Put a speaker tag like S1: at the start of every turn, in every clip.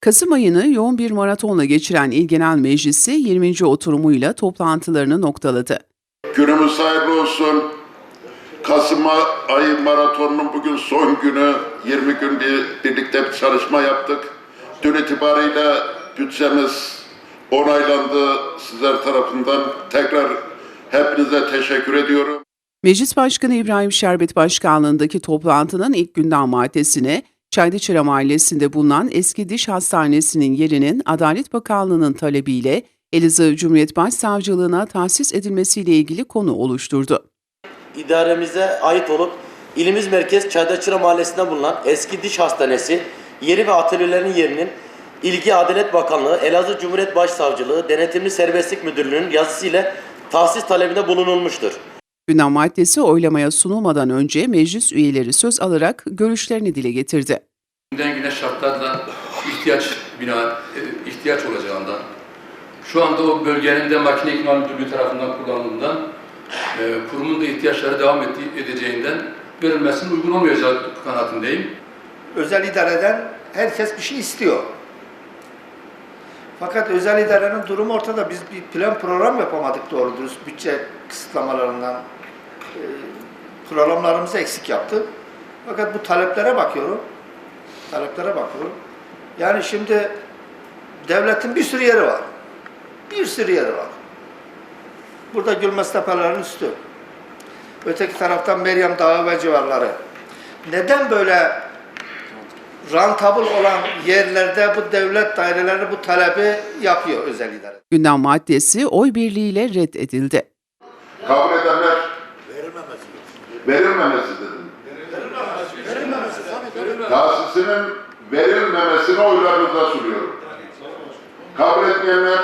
S1: Kasım ayını yoğun bir maratonla geçiren İl Genel Meclisi 20. oturumuyla toplantılarını noktaladı.
S2: Günümüz hayırlı olsun. Kasım ayı maratonunun bugün son günü. 20 gün bir, birlikte bir çalışma yaptık. Dün itibariyle bütçemiz onaylandı sizler tarafından. Tekrar hepinize teşekkür ediyorum.
S1: Meclis Başkanı İbrahim Şerbet Başkanlığındaki toplantının ilk gündem maddesine Çaydıçıra Mahallesi'nde bulunan eski diş hastanesinin yerinin Adalet Bakanlığı'nın talebiyle Elazığ Cumhuriyet Başsavcılığına tahsis edilmesiyle ilgili konu oluşturdu.
S3: idaremize ait olup ilimiz merkez Çaydaçıra Mahallesi'nde bulunan eski diş hastanesi yeri ve atölyelerin yerinin İlgi Adalet Bakanlığı, Elazığ Cumhuriyet Başsavcılığı, Denetimli Serbestlik Müdürlüğü'nün yazısıyla tahsis talebinde bulunulmuştur.
S1: Gündem maddesi oylamaya sunulmadan önce meclis üyeleri söz alarak görüşlerini dile getirdi.
S4: Günden güne şartlarla ihtiyaç bina e, ihtiyaç olacağından, şu anda o bölgenin de makine ikmal müdürlüğü tarafından kullanıldığından, e, kurumun da ihtiyaçları devam ettiği, edeceğinden verilmesinin uygun olmayacağı kanaatindeyim.
S5: özel idareden herkes bir şey istiyor. Fakat özel idarenin durumu ortada. Biz bir plan program yapamadık doğru dürüst bütçe kısıtlamalarından. Programlarımızı eksik yaptık. Fakat bu taleplere bakıyorum. Taleplere bakıyorum. Yani şimdi devletin bir sürü yeri var. Bir sürü yeri var. Burada Gülmez Tepeler'in üstü. Öteki taraftan Meryem Dağı ve civarları. Neden böyle rantabıl olan yerlerde bu devlet daireleri bu talebi yapıyor özel idare.
S1: Gündem maddesi oy birliğiyle reddedildi.
S2: Kabul edenler verilmemesi dedim. Tahsisinin verilmemesini oylarınıza sunuyorum. Kabul etmeyenler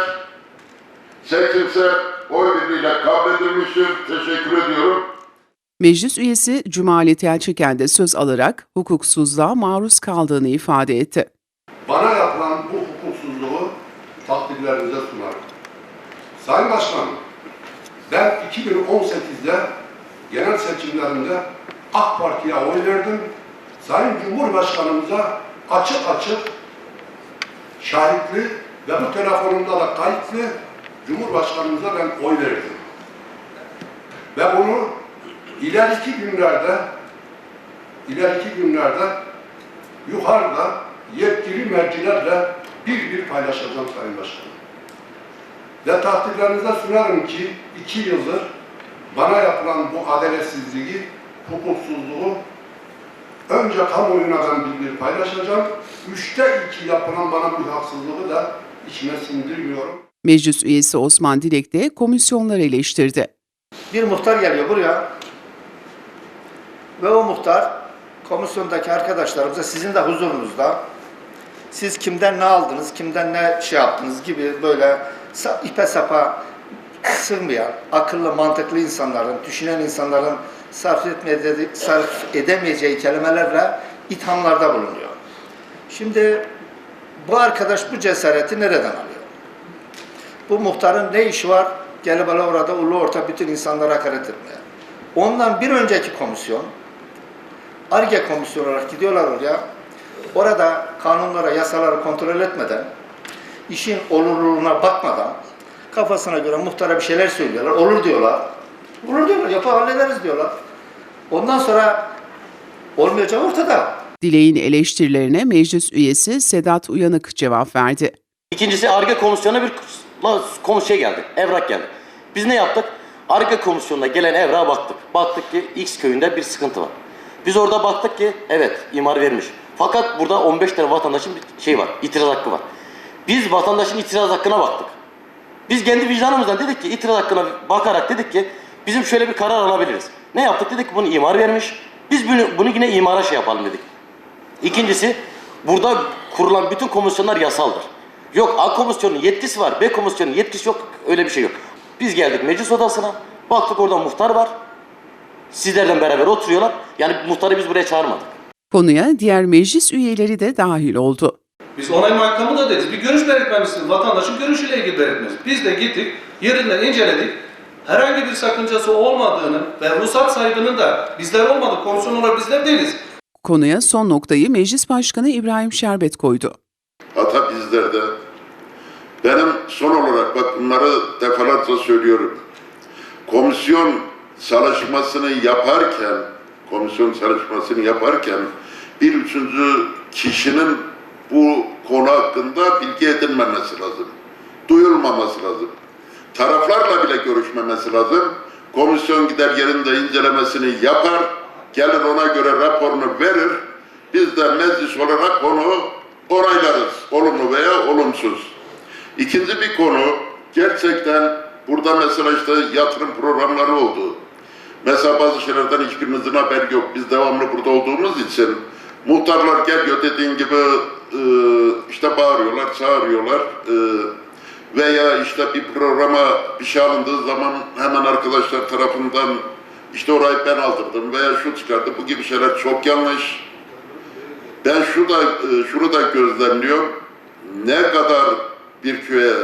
S2: çekilse oy birliğiyle kabul edilmiştir. Teşekkür ediyorum.
S1: Meclis üyesi Cumali Telçiken de söz alarak hukuksuzluğa maruz kaldığını ifade etti.
S6: Bana yapılan bu hukuksuzluğu takdirlerinize sunarım. Sayın Başkanım, ben 2018'de genel seçimlerinde AK Parti'ye oy verdim. Sayın Cumhurbaşkanımıza açık açık şahitli ve bu telefonumda da kayıtlı Cumhurbaşkanımıza ben oy verdim. Ve bunu ileriki günlerde ileriki günlerde yukarıda yetkili mercilerle bir bir paylaşacağım Sayın Başkanım. Ve takdirlerinize sunarım ki iki yıldır bana yapılan bu adaletsizliği, hukuksuzluğu önce kamuoyuna ben bir paylaşacağım. Üçte iki yapılan bana bu haksızlığı da içime sindirmiyorum.
S1: Meclis üyesi Osman Dilek de komisyonları eleştirdi.
S5: Bir muhtar geliyor buraya ve o muhtar komisyondaki arkadaşlarımıza sizin de huzurunuzda siz kimden ne aldınız, kimden ne şey yaptınız gibi böyle ipe sapa sığmayan, akıllı, mantıklı insanların, düşünen insanların sarf, etmedi, sarf edemeyeceği kelimelerle ithamlarda bulunuyor. Şimdi bu arkadaş bu cesareti nereden alıyor? Bu muhtarın ne işi var? Gelip hele orada ulu orta bütün insanlara hakaret etmeye. Ondan bir önceki komisyon, ARGE komisyonu olarak gidiyorlar oraya. Orada kanunlara, yasaları kontrol etmeden, işin olurluğuna bakmadan, kafasına göre muhtara bir şeyler söylüyorlar. Olur diyorlar. Olur diyorlar, yapar hallederiz diyorlar. Ondan sonra olmayacağı ortada.
S1: Dilek'in eleştirilerine meclis üyesi Sedat Uyanık cevap verdi.
S3: İkincisi ARGE komisyonuna bir konu şey geldi, evrak geldi. Biz ne yaptık? ARGE komisyonuna gelen evrağa baktık. Baktık ki X köyünde bir sıkıntı var. Biz orada baktık ki evet imar vermiş. Fakat burada 15 tane vatandaşın bir şey var, itiraz hakkı var. Biz vatandaşın itiraz hakkına baktık. Biz kendi vicdanımızdan dedik ki itiraz hakkına bakarak dedik ki bizim şöyle bir karar alabiliriz. Ne yaptık dedik ki bunu imar vermiş. Biz bunu, bunu yine imara şey yapalım dedik. İkincisi burada kurulan bütün komisyonlar yasaldır. Yok A komisyonunun yetkisi var, B komisyonunun yetkisi yok. Öyle bir şey yok. Biz geldik meclis odasına. Baktık orada muhtar var. Sizlerden beraber oturuyorlar. Yani muhtarı biz buraya çağırmadık.
S1: Konuya diğer meclis üyeleri de dahil oldu.
S7: Biz onay makamı da deriz. Bir görüş belirtmemişsiniz. Vatandaşın görüşüyle ilgili belirtmeniz. Biz de gittik, yerinden inceledik. Herhangi bir sakıncası olmadığını ve ruhsat sahibinin de bizler olmadık, komisyon olarak bizler değiliz.
S1: Konuya son noktayı Meclis Başkanı İbrahim Şerbet koydu.
S2: hata bizlerde. Benim son olarak bak bunları defalarca söylüyorum. Komisyon çalışmasını yaparken, komisyon çalışmasını yaparken bir üçüncü kişinin bu konu hakkında bilgi edinmemesi lazım. Duyulmaması lazım. Taraflarla bile görüşmemesi lazım. Komisyon gider yerinde incelemesini yapar, gelir ona göre raporunu verir. Biz de meclis olarak onu onaylarız, olumlu veya olumsuz. İkinci bir konu, gerçekten burada mesela işte yatırım programları oldu. Mesela bazı şeylerden hiçbirimizin haberi yok. Biz devamlı burada olduğumuz için muhtarlar geliyor dediğin gibi e, işte bağırıyorlar, çağırıyorlar. E, veya işte bir programa bir şey alındığı zaman hemen arkadaşlar tarafından işte orayı ben aldırdım veya şu çıkardı. Bu gibi şeyler çok yanlış. Ben şu da, e, şunu da gözlemliyorum. Ne kadar bir köye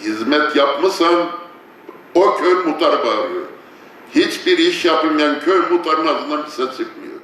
S2: hizmet yapmışsan o köy muhtar bağırıyor. Hiçbir iş yapılmayan köy muhtarın ağzından bir ses çıkmıyor.